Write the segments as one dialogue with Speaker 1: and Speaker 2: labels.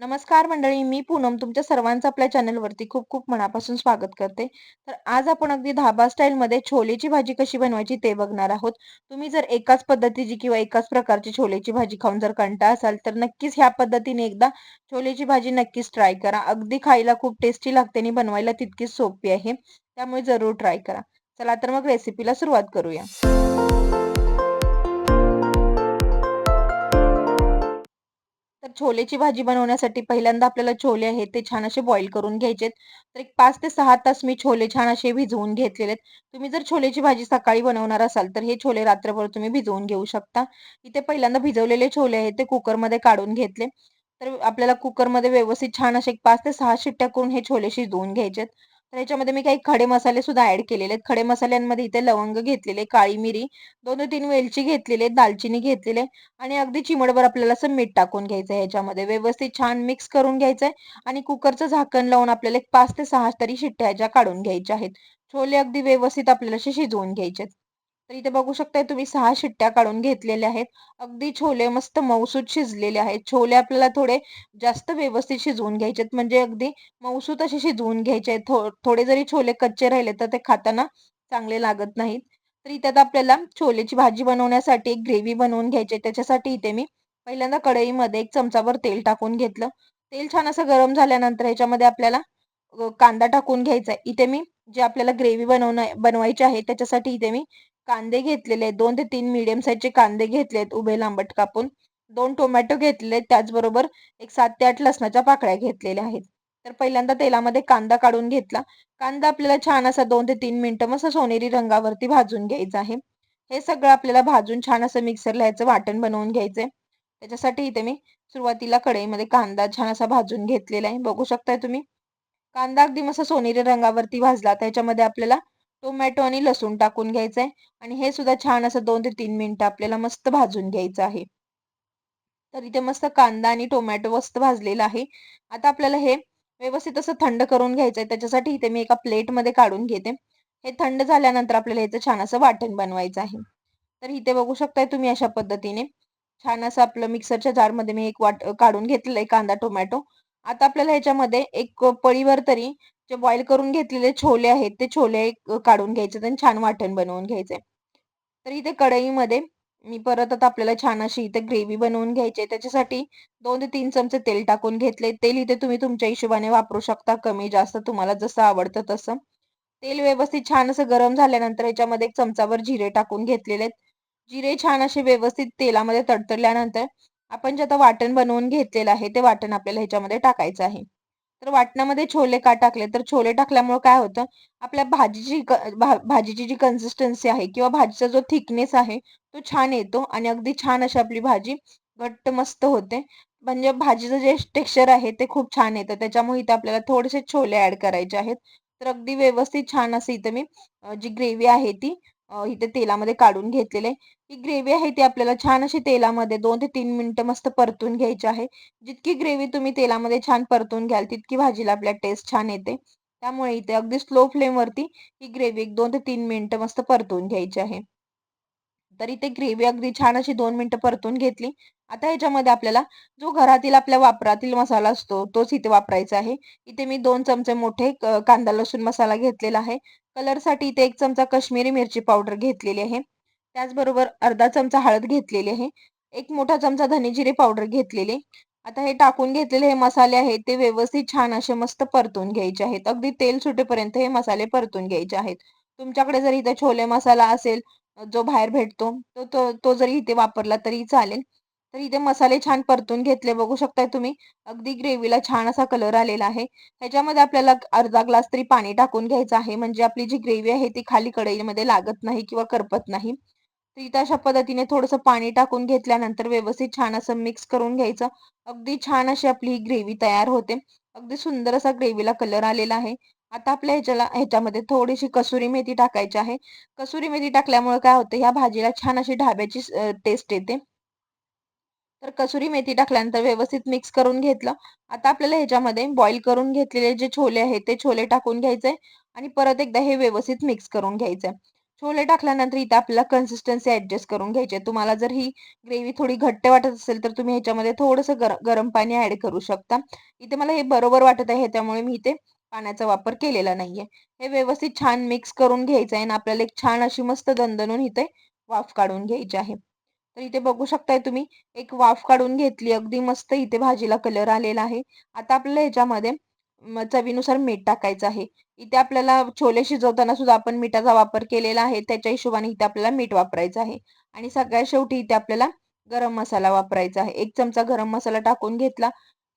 Speaker 1: नमस्कार मंडळी मी पूनम तुमच्या सर्वांचं आपल्या चॅनलवरती खूप खूप मनापासून स्वागत करते. तर आज आपण अगदी धाबा स्टाईलमध्ये छोलेची भाजी कशी बनवायची ते बघणार आहोत. तुम्ही जर एकाच पद्धतीची किंवा एकाच प्रकारची छोलेची भाजी खाऊन जर कंटा असाल तर नक्कीच ह्या पद्धतीने एकदा छोलेची भाजी नक्कीच ट्राय करा. अगदी खायला खूप टेस्टी लागते आणि बनवायला तितकीच सोपी आहे. त्यामुळे जरूर ट्राय करा. चला तर मग रेसिपीला सुरुवात करूया. छोलेची भाजी बनवण्यासाठी पहिल्यांदा आपल्याला छोले आहेत ते छान असे बॉईल करून घ्यायचे तर एक पाच ते सहा तास मी छोले छान असे भिजवून घेतलेले आहेत. तुम्ही जर छोलेची भाजी सकाळी बनवणार असाल तर हे छोले रात्रभर तुम्ही भिजवून घेऊ शकता. इथे पहिल्यांदा भिजवलेले छोले आहेत ते कुकरमध्ये काढून घेतले. तर आपल्याला कुकरमध्ये व्यवस्थित छान असे एक पाच ते सहा शिट्ट्या करून हे छोले शिजवून घ्यायचे तर याच्यामध्ये मी काही खडे मसाले सुद्धा ऍड केलेले आहेत. खडे मसाल्यांमध्ये इथे लवंग घेतलेले काळी मिरी दोन तीन वेलची घेतलेले दालचिनी घेतलेले आणि अगदी चिमडभर आपल्याला असं मीठ टाकून घ्यायचं आहे ह्याच्यामध्ये व्यवस्थित छान मिक्स करून घ्यायचं आहे आणि कुकरचं झाकण लावून आपल्याला एक पाच ते सहा तरी शिट्ट्या ह्याच्या काढून घ्यायच्या आहेत. छोले अगदी व्यवस्थित आपल्याला शिजवून घ्यायचे तर इथे बघू शकताय तुम्ही सहा शिट्ट्या काढून घेतलेल्या आहेत. अगदी छोले मस्त मऊसूत शिजलेले आहेत. छोले आपल्याला थोडे जास्त व्यवस्थित शिजवून घ्यायचे आहेत. म्हणजे अगदी मऊसूत असे शिजवून घ्यायचे आहेत. थोडे जरी छोले कच्चे राहिले तर ते खाताना चांगले लागत नाहीत. तर इथे आपल्याला छोलेची भाजी बनवण्यासाठी एक ग्रेव्ही बनवून घ्यायची त्याच्यासाठी इथे मी पहिल्यांदा कढईमध्ये एक चमचाभर तेल टाकून घेतलं. तेल छान असं गरम झाल्यानंतर ह्याच्यामध्ये आपल्याला कांदा टाकून घ्यायचा आहे. इथे मी जे आपल्याला ग्रेव्ही बनवणं बनवायची आहे त्याच्यासाठी इथे मी कांदे घेतलेले आहेत. दोन ते तीन मिडियम साईजचे कांदे घेतले आहेत उभे लांबट कापून. दोन टोमॅटो घेतलेले आहेत. त्याचबरोबर एक सात ते आठ लसणाच्या पाकळ्या घेतलेल्या आहेत. तर पहिल्यांदा तेलामध्ये कांदा काढून घेतला. कांदा आपल्याला छान असा दोन ते तीन मिनिटं मस्त सोनेरी रंगावरती भाजून घ्यायचा आहे. हे सगळं आपल्याला भाजून छान असं मिक्सरला ह्याचं वाटण बनवून घ्यायचंय. त्याच्यासाठी इथे मी सुरुवातीला कढईमध्ये कांदा छान असा भाजून घेतलेला आहे. बघू शकताय तुम्ही. कांदा अगदी मस्त सोनेरी रंगावरती भाजला. त्याच्यामध्ये आपल्याला टोमॅटो आणि लसूण टाकून घ्यायचं आहे आणि हे सुद्धा छान असं दोन ते तीन मिनिटं आपल्याला मस्त भाजून घ्यायचं आहे. तर इथे मस्त कांदा आणि टोमॅटो मस्त भाजलेला आहे. आता आपल्याला हे व्यवस्थित असं थंड करून घ्यायचं आहे त्याच्यासाठी इथे मी एका प्लेटमध्ये काढून घेते. हे थंड झाल्यानंतर आपल्याला याचं छान असं वाटण बनवायचं आहे. तर इथे बघू शकताय तुम्ही अशा पद्धतीने. छान असं आपलं मिक्सरच्या जारमध्ये मी एक वाट काढून घेतलेलं आहे कांदा टोमॅटो आता आपल्याला ह्याच्यामध्ये एक पळीवर तरी जे बॉईल करून घेतलेले छोले आहेत ते छोले काढून घ्यायचे आणि छान वाटण बनवून घ्यायचे. तर इथे कढईमध्ये मी परत आता आपल्याला छान अशी इथे ग्रेव्ही बनवून घ्यायची त्याच्यासाठी दोन ते तीन चमचे तेल टाकून घेतले. तेल इथे तुम्ही तुमच्या हिशोबाने वापरू शकता. कमी जास्त तुम्हाला जसं आवडतं तसं. तेल व्यवस्थित छान असं गरम झाल्यानंतर याच्यामध्ये एक चमचावर जिरे टाकून घेतलेले आहेत. जिरे छान असे व्यवस्थित तेलामध्ये तडतडल्यानंतर आपण जे आता वाटण बनवून घेतलेलं आहे ते वाटण आपल्याला ह्याच्यामध्ये टाकायचं आहे. तर वाटणामध्ये छोले का टाकले? तर छोले टाकल्यामुळे काय होतं? आपल्या भाजीची भाजीची जी कन्सिस्टन्सी आहे किंवा भाजीचा जो थिकनेस आहे तो छान येतो आणि अगदी छान अशी आपली भाजी घट्ट मस्त होते. म्हणजे भाजीचं जे टेक्स्चर आहे ते खूप छान येतं. त्याच्यामुळे इथे आपल्याला थोडेसे छोले ऍड करायचे आहेत. तर अगदी व्यवस्थित छान असं इथं मी जी ग्रेव्ही आहे ती इथे तेलामध्ये काढून घेतलेले. ही ग्रेव्ही आहे ती आपल्याला छान अशी तेलामध्ये दोन ते तीन मिनिटं मस्त परतून घ्यायची आहे. जितकी ग्रेव्ही तुम्ही तेलामध्ये छान परतून घ्याल तितकी भाजीला आपल्या टेस्ट छान येते. त्यामुळे इथे अगदी स्लो फ्लेमवरती ही ग्रेव्ही एक दोन ते तीन मिनिटं मस्त परतून घ्यायची आहे. तर इथे ग्रेव्ही अगदी छान अशी दोन मिनिटं परतून घेतली. आता ह्याच्यामध्ये आपल्याला जो घरातील आपल्या वापरातील मसाला असतो तोच इथे वापरायचा आहे. इथे मी दोन चमचे मोठे कांदा लसूण मसाला घेतलेला आहे. कलरसाठी इथे एक चमचा कश्मीरी मिरची पावडर घेतलेली आहे. त्याचबरोबर अर्धा चमचा हळद घेतलेली आहे. एक मोठा चमचा धनेजिरे पावडर घेतलेले. आता हे टाकून घेतलेले हे मसाले आहेत ते व्यवस्थित छान असे मस्त परतून घ्यायचे आहेत. अगदी तेल सुटेपर्यंत हे मसाले परतून घ्यायचे आहेत. तुमच्याकडे जर इथे छोले मसाला असेल जो बाहेर भेटतो तो तो तो जरी इथे वापरला तरी चालेल. तर इथे मसाले छान परतून घेतले. बघू शकताय तुम्ही. अगदी ग्रेव्हीला छान असा कलर आलेला आहे. ह्याच्यामध्ये आपल्याला अर्धा ग्लास तरी पाणी टाकून घ्यायचं आहे. म्हणजे आपली जी ग्रेव्ही आहे ती खाली कढईमध्ये लागत नाही किंवा करपत नाही. तर इथे अशा पद्धतीने थोडंसं पाणी टाकून घेतल्यानंतर व्यवस्थित छान असं मिक्स करून घ्यायचं. अगदी छान अशी आपली ही ग्रेव्ही तयार होते. अगदी सुंदर असा ग्रेव्हीला कलर आलेला आहे. आता आपल्या ह्याच्याला ह्याच्यामध्ये थोडीशी कसुरी मेथी टाकायची आहे. कसुरी मेथी टाकल्यामुळे काय होतं? ह्या भाजीला छान अशी ढाब्याची टेस्ट येते. तर कसुरी मेथी टाकल्यानंतर व्यवस्थित मिक्स करून घेतलं. आता आपल्याला ह्याच्यामध्ये बॉईल करून घेतलेले जे छोले आहेत ते छोले टाकून घ्यायचे आणि परत एकदा हे व्यवस्थित मिक्स करून घ्यायचे. छोले टाकल्यानंतर इथे आपल्याला कन्सिस्टन्सी ऍडजस्ट करून घ्यायची आहे. तुम्हाला जर ही ग्रेव्ही थोडी घट्ट वाटत असेल तर तुम्ही ह्याच्यामध्ये थोडंसं गर गरम पाणी ऍड करू शकता. इथे मला हे बरोबर वाटत आहे त्यामुळे मी इथे पाण्याचा वापर केलेला नाहीये. हे व्यवस्थित छान मिक्स करून घ्यायचं आहे आणि आपल्याला एक छान अशी मस्त दणदणून इथे वाफ काढून घ्यायची आहे. तर इथे बघू शकताय तुम्ही एक वाफ काढून घेतली अगदी मस्त इथे भाजीला कलर आलेला आहे. आता आपल्याला ह्याच्यामध्ये चवीनुसार मीठ टाकायचं आहे. इथे आपल्याला छोले शिजवताना सुद्धा आपण मिठाचा वापर केलेला आहे. त्याच्या हिशोबाने इथे आपल्याला मीठ वापरायचं आहे. आणि सगळ्यात शेवटी इथे आपल्याला गरम मसाला वापरायचा आहे. एक चमचा गरम मसाला टाकून घेतला.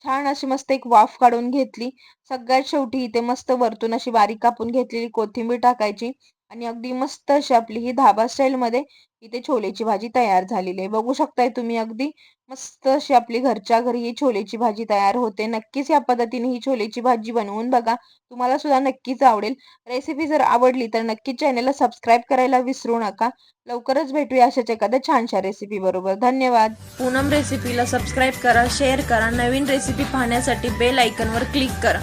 Speaker 1: छान अशी मस्त एक वाफ काढून घेतली. सगळ्यात शेवटी इथे मस्त वरतून अशी बारीक कापून घेतलेली कोथिंबीर टाकायची. आणि अगदी मस्त अशी आपली ही धाबा स्टाईलमध्ये इथे छोलेची भाजी तयार झालेली आहे. बघू शकताय तुम्ही अगदी मस्त अशी आपली घरच्या घरी ही छोलेची भाजी तयार होते. नक्कीच या पद्धतीने ही छोलेची भाजी बनवून बघा. तुम्हाला सुद्धा नक्कीच आवडेल. रेसिपी जर आवडली तर नक्कीच चॅनलला सबस्क्राईब करायला विसरू नका. लवकरच भेटूया अशाच एखाद्या छानशा रेसिपी बरोबर. धन्यवाद.
Speaker 2: पूनम रेसिपीला सबस्क्राईब करा शेअर करा नवीन रेसिपी पाहण्यासाठी बेल आयकनवर क्लिक करा.